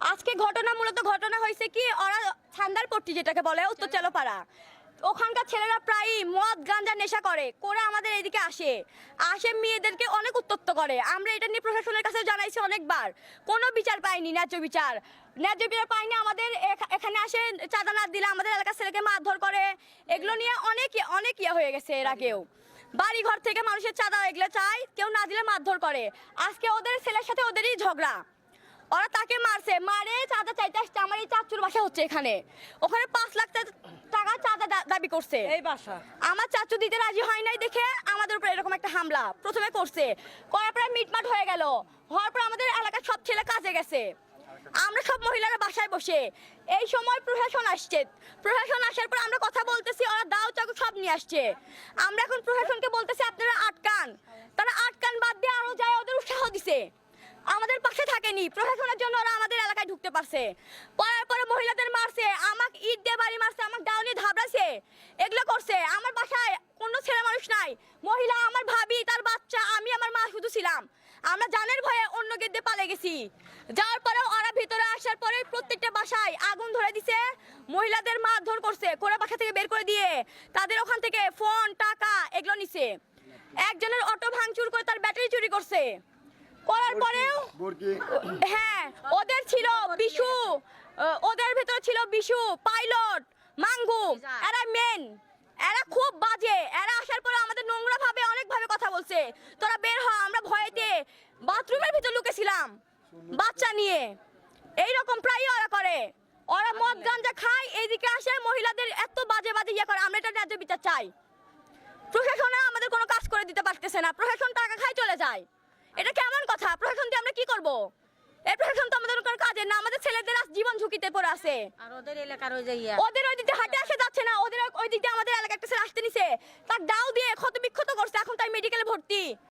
আজকে ঘটনা মূলত ঘটনা হয়েছে কি ওরা ছান্দার পট্টি যেটাকে বলে উত্তর চালোপাড়া। ওখানকার ছেলেরা প্রায়ই মদ গাঞ্জা নেশা করে করে আমাদের এদিকে আসে। আসে মেয়েদেরকে অনেক উত্তক্ত করে। আমরা এটা নিয়ে প্রশাসনের কাছে জানাইছি অনেকবার। কোনো বিচার পাইনি ন্যায্য বিচার। ন্যায্য বিচার পাইনি আমাদের এখা- এখানে আসে চাঁদা না দিলে আমাদের এলাকার ছেলেকে মারধর করে। এগুলো নিয়ে অনেক অনেক ইয়ে হয়ে গেছে এর আগেও। বাড়ি ঘর থেকে মানুষের চাঁদা এগুলো চায় কেউ না দিলে মারধর করে। আজকে ওদের ছেলের সাথে ওদেরই ঝগড়া। ওরা তাকে মারছে। মারে চাঁদা চাইতে আসছে আমার এই চাচুর বাসা হচ্ছে এখানে। ওখানে পাঁচ লাখ টাকা চাঁদা দাবি করছে। এই বাসা। আমার চাচু দিতে রাজি হয় নাই দেখে আমাদের উপর এরকম একটা হামলা প্রথমে করছে। করার পরে মিটমাট হয়ে গেল। হওয়ার পর আমাদের এলাকার সব ছেলে কাজে গেছে। আমরা সব মহিলারা বাসায় বসে। এই সময় প্রশাসন আসছে। প্রশাসন আসার পর আমরা কথা বলতেছি ওরা দাও চাকু সব নিয়ে আসছে। আমরা এখন প্রশাসনকে বলতেছি আপনারা আটকান। তারা আটকান বাদ দিয়ে আরও যায় ওদের উৎসাহ দিছে। আমাদের পাশে থাকেনি। প্রশাসনের জন্য ওরা আমাদের এলাকায় ঢুকতে পারছে। পরে পরে মহিলাদের মারছে, আমাকে ইট দিয়ে বাড়ি মারছে, আমাকে ডাউনি ধাবড়াছে এগুলো করছে। আমার বাসায় কোনো ছেলে মানুষ নাই। মহিলা, আমার ভাবি, তার বাচ্চা, আমি আমার মা শুধু ছিলাম। আমরা জানের ভয়ে অন্য গেট দিয়ে পালে গেছি। যাওয়ার পরেও ওরা ভিতরে আসার পরে প্রত্যেকটা বাসায় আগুন ধরে দিছে। মহিলাদের মারধর করছে করে বাসা থেকে বের করে দিয়ে। তাদের ওখান থেকে ফোন, টাকা, এগুলো নিছে। একজনের অটো ভাঙচুর করে তার ব্যাটারি চুরি করছে। করার পরেও হ্যাঁ ওদের ছিল বিশু ওদের ভেতর ছিল বিশু পাইলট মাঙ্গু এরা মেন এরা খুব বাজে এরা আসার পরে আমাদের নোংরা ভাবে অনেক ভাবে কথা বলছে। তোরা বের হ আমরা ভয়েতে বাথরুমের ভিতর লুকেছিলাম বাচ্চা নিয়ে। এই রকম প্রায়ই ওরা করে। ওরা মদ গাঞ্জা খায় এইদিকে আসে মহিলাদের এত বাজে বাজে ইয়ে করে আমরা এটা ন্যায্য বিচার চাই। প্রশাসনে আমাদের কোনো কাজ করে দিতে পারতেছে না। প্রশাসন টাকা খাই চলে যায়। এটা কেমন কথা? প্রশাসন দিয়ে আমরা কি করব? এই প্রশাসন তো আমাদের কোনো কাজে না আমাদের ছেলেদের আজ জীবন ঝুঁকিতে পড়ে আছে। আর ওদের এলাকার ওই যাইয়া ওদের ওই দিকে হাঁটে আসে যাচ্ছে না ওদের ওই দিক দিয়ে আমাদের এলাকা একটা ছেলে আসতে নিছে। তার দাও দিয়ে ক্ষত বিক্ষত করছে এখন তাই মেডিকেলে ভর্তি।